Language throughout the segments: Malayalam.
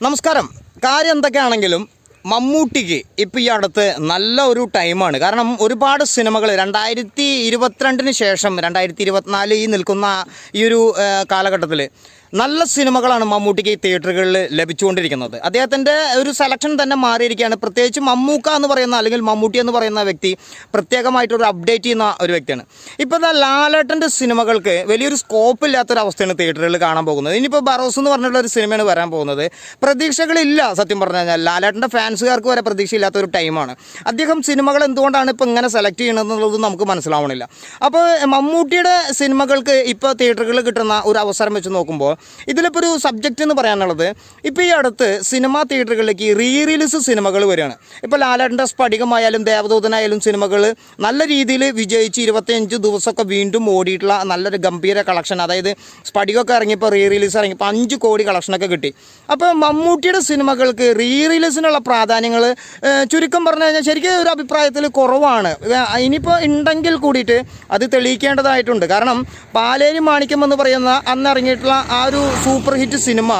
നമസ്കാരം. കാര്യം എന്തൊക്കെയാണെങ്കിലും മമ്മൂട്ടിക്ക് ഇപ്പം ഈ അടുത്ത് നല്ല ഒരു ടൈമാണ് കാരണം ഒരുപാട് സിനിമകൾ രണ്ടായിരത്തി ഇരുപത്തിരണ്ടിന് ശേഷം രണ്ടായിരത്തി ഇരുപത്തിനാല് ഈ നിൽക്കുന്ന ഈ ഒരു കാലഘട്ടത്തിൽ നല്ല സിനിമകളാണ് മമ്മൂട്ടിക്ക് ഈ തിയേറ്ററുകളിൽ ലഭിച്ചുകൊണ്ടിരിക്കുന്നത്. അദ്ദേഹത്തിന്റെ ഒരു സെലക്ഷൻ തന്നെ മാറിയിരിക്കുകയാണ്. പ്രത്യേകിച്ച് മമ്മൂക്ക എന്ന് പറയുന്ന അല്ലെങ്കിൽ മമ്മൂട്ടി എന്ന് പറയുന്ന വ്യക്തി പ്രത്യേകമായിട്ടൊരു അപ്ഡേറ്റ് ചെയ്യുന്ന ഒരു വ്യക്തിയാണ്. ഇപ്പോൾ ലാലേട്ടന്റെ സിനിമകൾക്ക് വലിയൊരു സ്കോപ്പ് ഇല്ലാത്തൊരവസ്ഥയാണ് തിയേറ്ററുകളിൽ കാണാൻ പോകുന്നത്. ഇനിയിപ്പോൾ ബറോസ് എന്ന് പറഞ്ഞിട്ടുള്ള ഒരു സിനിമയാണ് വരാൻ പോകുന്നത്. പ്രതീക്ഷകളില്ല സത്യം പറഞ്ഞു കഴിഞ്ഞാൽ. ലാലേട്ടന്റെ ഫാൻസുകാർക്ക് വരെ പ്രതീക്ഷയില്ലാത്ത ഒരു ടൈമാണ് അദ്ദേഹം സിനിമകൾ എന്തുകൊണ്ടാണ് ഇപ്പോൾ ഇങ്ങനെ സെലക്ട് ചെയ്യണമെന്നുള്ളത് നമുക്ക് മനസ്സിലാവണില്ല. അപ്പോൾ മമ്മൂട്ടിയുടെ സിനിമകൾക്ക് ഇപ്പോൾ തിയേറ്ററുകളിൽ കിട്ടുന്ന ഒരു അവസരം വെച്ച് നോക്കുമ്പോൾ ഇതിലിപ്പോൾ ഒരു സബ്ജക്റ്റ് എന്ന് പറയാനുള്ളത് ഇപ്പോൾ ഈ അടുത്ത് സിനിമാ തിയേറ്ററുകളിലേക്ക് റീ റിലീസ് സിനിമകൾ വരികയാണ്. ഇപ്പോൾ ലാലേട്ടന്റെ സ്ഫടികമായാലും ദേവദൂതനായാലും സിനിമകൾ നല്ല രീതിയിൽ വിജയിച്ച് ഇരുപത്തിയഞ്ച് ദിവസമൊക്കെ വീണ്ടും ഓടിയിട്ടുള്ള നല്ലൊരു ഗംഭീര കളക്ഷൻ അതായത് സ്ഫടികമൊക്കെ ഇറങ്ങിയപ്പോൾ റീ റിലീസ് ഇറങ്ങിയപ്പോൾ അഞ്ച് കോടി കളക്ഷനൊക്കെ കിട്ടി. അപ്പോൾ മമ്മൂട്ടിയുടെ സിനിമകൾക്ക് റീ റിലീസിനുള്ള പ്രാധാന്യങ്ങൾ ചുരുക്കം പറഞ്ഞു കഴിഞ്ഞാൽ ശരിക്കും ഒരു അഭിപ്രായത്തിൽ കുറവാണ്. ഇനിയിപ്പോൾ ഉണ്ടെങ്കിൽ കൂടിയിട്ട് അത് തെളിയിക്കേണ്ടതായിട്ടുണ്ട്. കാരണം പാലേരി മാണിക്യം എന്ന് പറയുന്ന അന്ന് ഇറങ്ങിയിട്ടുള്ള ആ ഒരു സൂപ്പർ ഹിറ്റ് സിനിമ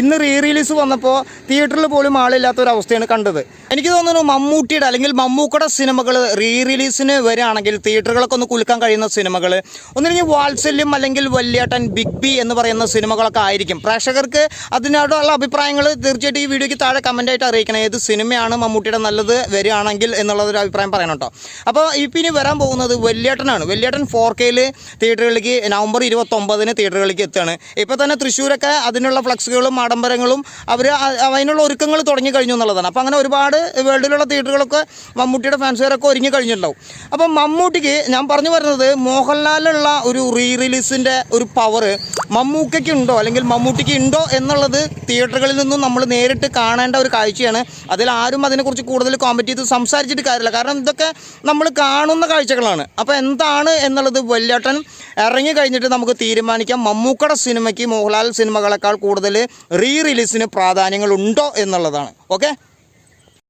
ഇന്ന് റീ റിലീസ് വന്നപ്പോൾ തിയേറ്ററിൽ പോലും ആളില്ലാത്ത ഒരു അവസ്ഥയാണ് കണ്ടത്. എനിക്ക് തോന്നുന്നു മമ്മൂട്ടിയുടെ അല്ലെങ്കിൽ മമ്മൂക്കയുടെ സിനിമകൾ റീ റിലീസിന് വരികയാണെങ്കിൽ തിയേറ്ററുകളൊക്കെ ഒന്ന് കുലുക്കാൻ കഴിയുന്ന സിനിമകൾ ഒന്നില്ലെങ്കിൽ വാത്സല്യം അല്ലെങ്കിൽ വല്യേട്ടൻ ബിഗ് ബി എന്ന് പറയുന്ന സിനിമകളൊക്കെ ആയിരിക്കും. പ്രേക്ഷകർക്ക് അതിനോടുള്ള അഭിപ്രായങ്ങൾ തീർച്ചയായിട്ടും ഈ വീഡിയോയ്ക്ക് താഴെ കമന്റായിട്ട് അറിയിക്കണം. ഏത് സിനിമയാണ് മമ്മൂട്ടിയുടെ നല്ലത് വരികയാണെങ്കിൽ എന്നുള്ളതൊരു അഭിപ്രായം പറയണം കേട്ടോ അപ്പോൾ ഇപ്പം ഇനി വരാൻ പോകുന്നത് വല്യേട്ടനാണ്. വല്യേട്ടൻ ഫോർ കെയിൽ തിയേറ്ററുകളിലേക്ക് നവംബർ ഇരുപത്തൊമ്പതിന് തിയേറ്ററുകളിലേക്ക് എത്തുകയാണ്. ഇപ്പോൾ തന്നെ തൃശ്ശൂരൊക്കെ അതിനുള്ള ഫ്ലക്സുകളും ആഡംബരങ്ങളും അവർ അതിനുള്ള ഒരുക്കങ്ങൾ തുടങ്ങി കഴിഞ്ഞു എന്നുള്ളതാണ്. അപ്പോൾ അങ്ങനെ ഒരുപാട് വേൾഡിലുള്ള തിയേറ്ററുകളൊക്കെ മമ്മൂട്ടിയുടെ ഫാൻസുകാരൊക്കെ ഒരുങ്ങി കഴിഞ്ഞിട്ടുണ്ടാവും. അപ്പം മമ്മൂട്ടിക്ക് ഞാൻ പറഞ്ഞു വരുന്നത് മോഹൻലാലുള്ള ഒരു റീ റിലീസിന്റെ ഒരു പവർ മമ്മൂക്കയ്ക്ക് ഉണ്ടോ അല്ലെങ്കിൽ മമ്മൂട്ടിക്ക് ഉണ്ടോ എന്നുള്ളത് തിയേറ്ററുകളിൽ നിന്നും നമ്മൾ നേരിട്ട് കാണേണ്ട ഒരു കാഴ്ചയാണ്. അതിൽ ആരും അതിനെക്കുറിച്ച് കൂടുതൽ കോമ്പറ്റ് ചെയ്ത് സംസാരിച്ചിട്ട് കാര്യമില്ല. കാരണം ഇതൊക്കെ നമ്മൾ കാണുന്ന കാഴ്ചകളാണ്. അപ്പോൾ എന്താണ് എന്നുള്ളത് വല്യേട്ടൻ ഇറങ്ങി കഴിഞ്ഞിട്ട് നമുക്ക് തീരുമാനിക്കാം. മമ്മൂക്കയുടെ സിനിമയ്ക്ക് മോഹൻലാൽ സിനിമകളെക്കാൾ കൂടുതൽ റീ റിലീസിന് പ്രാധാന്യങ്ങളുണ്ടോ എന്നുള്ളതാണ്. ഓക്കെ